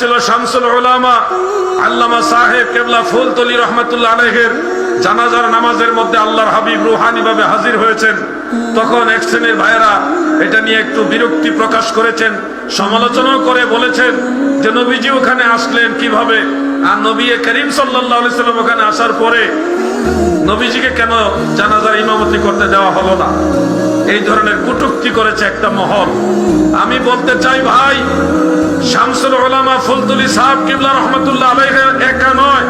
হয়েছিল শামসুল উলামা, আল্লামা সাহেব কেবলা ফুলতলি রহমতুল্লাহ আলহের জানাজার নামাজের মধ্যে আল্লাহর হাবিব রুহানি ভাবে হাজির হয়েছেন। তখন এক শ্রেণির ভাইয়েরা এটা নিয়ে একটু বিরক্তি প্রকাশ করেছেন, সমালোচনাও করে বলেছেন যে নবীজি ওখানে আসলেন কীভাবে? আর নবী করিম সাল্লাহ সাল্লাম ওখানে আসার পরে নবীজিকে কেন জানাজার ইমামতি করতে দেওয়া হলো না? এই ধরনের কুটুক্তি করেছে একটা মহল। আমি বলতে চাই ভাই, শামসুল ওলামা ফুলতুলি সাহেব কিবলা রহমতুল্লাহ আলাইহের একা নয়।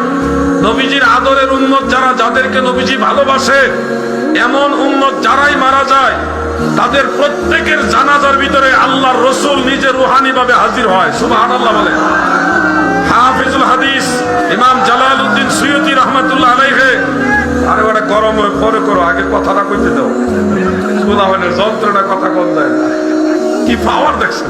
নবীজির আদরের উম্মত যারা, যাদেরকে নবীজি ভালোবাসে, এমন উম্মত যারাই মারা যায়, তাদের প্রত্যেকের জানাজার ভিতরে আল্লাহর রসুল নিজে রুহানি ভাবে হাজির হয়। সুবহানাল্লাহ বলে। হাফিজুল হাদিস, ইমাম জালাল উদ্দিন সৈয়দি রহমতুল্লাহ আলাইহে আরে ওটা গরম হয়ে পরে করো, আগে কথাটা কইতে দাও সুলাহনের যন্ত্রণা কথা না। কি পাওয়ার দেখছেন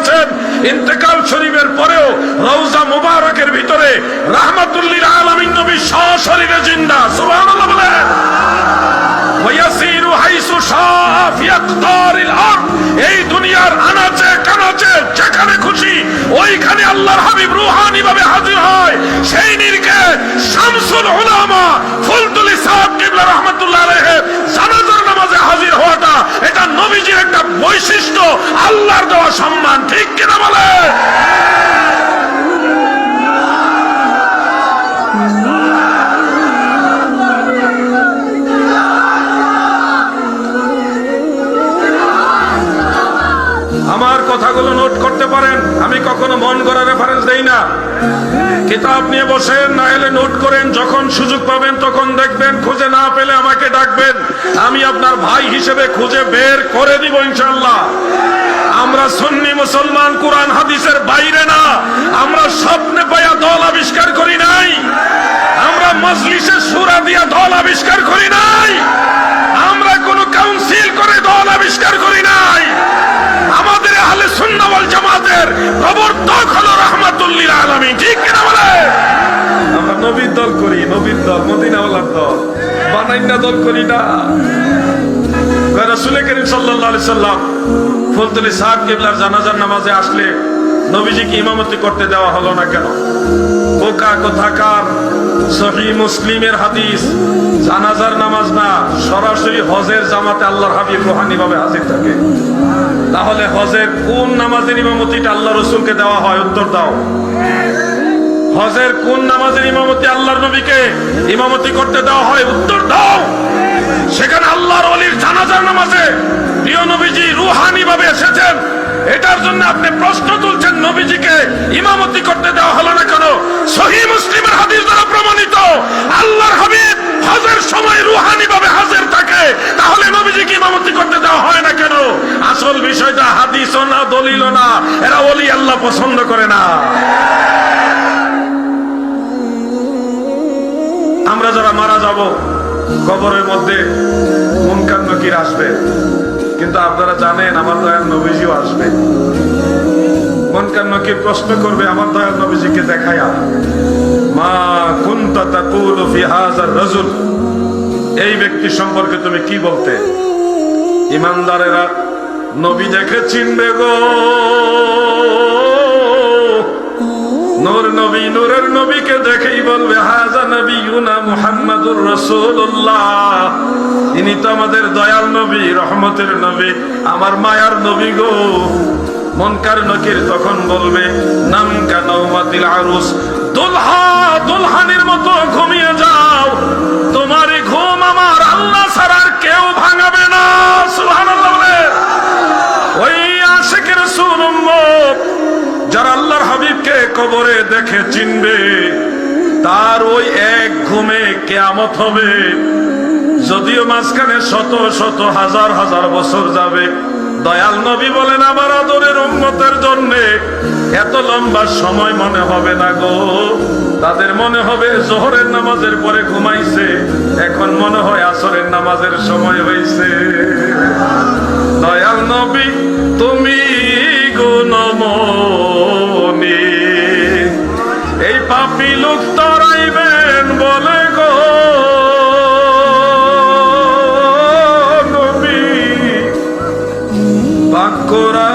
ইন্তেকাল শরীফের পরেও রওজা মুবারকের ভিতরে রাহমাতুল্লিল আলামিন নবী সশরীরে জিন্দা বলেন। এই দুনিয়ার আনাচে কানাচে যেখানে খুশি, ওইখানে আল্লাহর হাবিব রূহানি ভাবে হাজির হয়। সেই নিরিখে শামসুল উলামা ফুলতুলি সাহেব কিবলা রহমাতুল্লাহ আলাইহি জানাজার নামাজে হাজির হওয়াটা এটা নবীজির একটা বৈশিষ্ট্য, আল্লাহর দেওয়া সম্মান, ঠিক কিনা বলে? আমার কথাগুলো নোট করতে পারেন, আমি কখনো মন করা রেফারেন্স দেই না। কিতাব নিয়ে বসেন, না এলে নোট করেন, যখন সুযোগ পাবেন তখন দেখবেন, খুঁজে না পেলে আমাকে ডাকবেন। আমি আপনার ভাই হিসেবে খুঁজে বের করে দিব ইনশাল্লাহ আমরা সুন্নি মুসলমান, কোরআন হাদিসের বাইরে না। আমরা স্বপ্নে পাইয়া দল আবিষ্কার করি নাই। আমরা মজলিসে সুরা দিয়া দল আবিষ্কার করি নাই। নবীর দল করি, নবীর দল, মদিনাওয়ালার দল। বানাইনা দল করি না। রাসূল করিম সাল্লাম ফুলতলি সাহেব জানাজার নামাজে আসলে নবীজিকে ইমামতি করতে দেওয়া হলো না কেন? বোকা কোথাকার, সহি মুসলিমের হাদিস, জানাজার নামাজ না, সরাসরি হজের জামাতে আল্লাহর হাবিব রোহানি ভাবে হাজির থাকে। তাহলে হজের কোন নামাজের ইমামতিটা আল্লাহ রসুলকে দেওয়া হয়? উত্তর দাও। হজের কোন নামাজের ইমামতি আল্লাহর নবীকে ইমামতি করতে দেওয়া হয়? উত্তর দাও। সেখানে আল্লাহর অলির জানাজার নামাজে প্রিয় নবীজি রুহানি ভাবে এসেছেন। এটার জন্য আপনি প্রশ্ন তুলছেন, নবীজিকে ইমামতি করতে দেওয়া হলো না কেন? সহি মুসলিমের হাদিস দ্বারা প্রমাণিত। আল্লাহর হাবিব হজের সময় রুহানি ভাবে হাজির থাকে। তাহলে নবীজিকে ইমামতি করতে দেওয়া হয় না কেন? আসল বিষয়টা হাদিসও না দলিল না। এরা অলি আল্লাহ পছন্দ করে না। যাব, কবরের মধ্যে মুনকার নকির আসবে। কিন্তু আপনারা জানেন, আমার দয়াল নবীজিও আসবে। মনকার নকির প্রশ্ন করবে, আমার দয়াল নবীজিকে দেখায়া মা কুনতা তাকুলু ফি হাযার রাজুল। এই ব্যক্তি সম্পর্কে তুমি কি বলতে? ইমানদারেরা, নবী দেখে চিনবে গো। নবী, নূরের নবীকে দেখেই বলবে, হাজা নবী ইউনা মুহাম্মাদুর ইনি তো আমাদের দয়াল নবী, রহমতের নবী। আমার মায়ার নবী গো। মনকার নকির তখন বলবে নাম কানাউমাতিল আরুস। দুলহা, দুলহানির মতো ঘুমিয়ে যাও। তোমারই কবরে দেখে চিনবে, তার ওই এক ঘুমে কেয়ামত হবে। যদিও মাঝখানে শত শত হাজার হাজার বছর যাবে, দয়াল নবী বলেন, আমার আদরের উম্মতের জন্য এত লম্বা সময় মনে হবে না গো। তাদের মনে হবে জোহরের নামাজের পরে ঘুমাইছে, এখন মনে হয় আসরের নামাজের সময় হয়েছে দয়াল নবী, তুমি গুণমনি এই পাপি লোক তরাইবেন বলে গো। বাক্যরা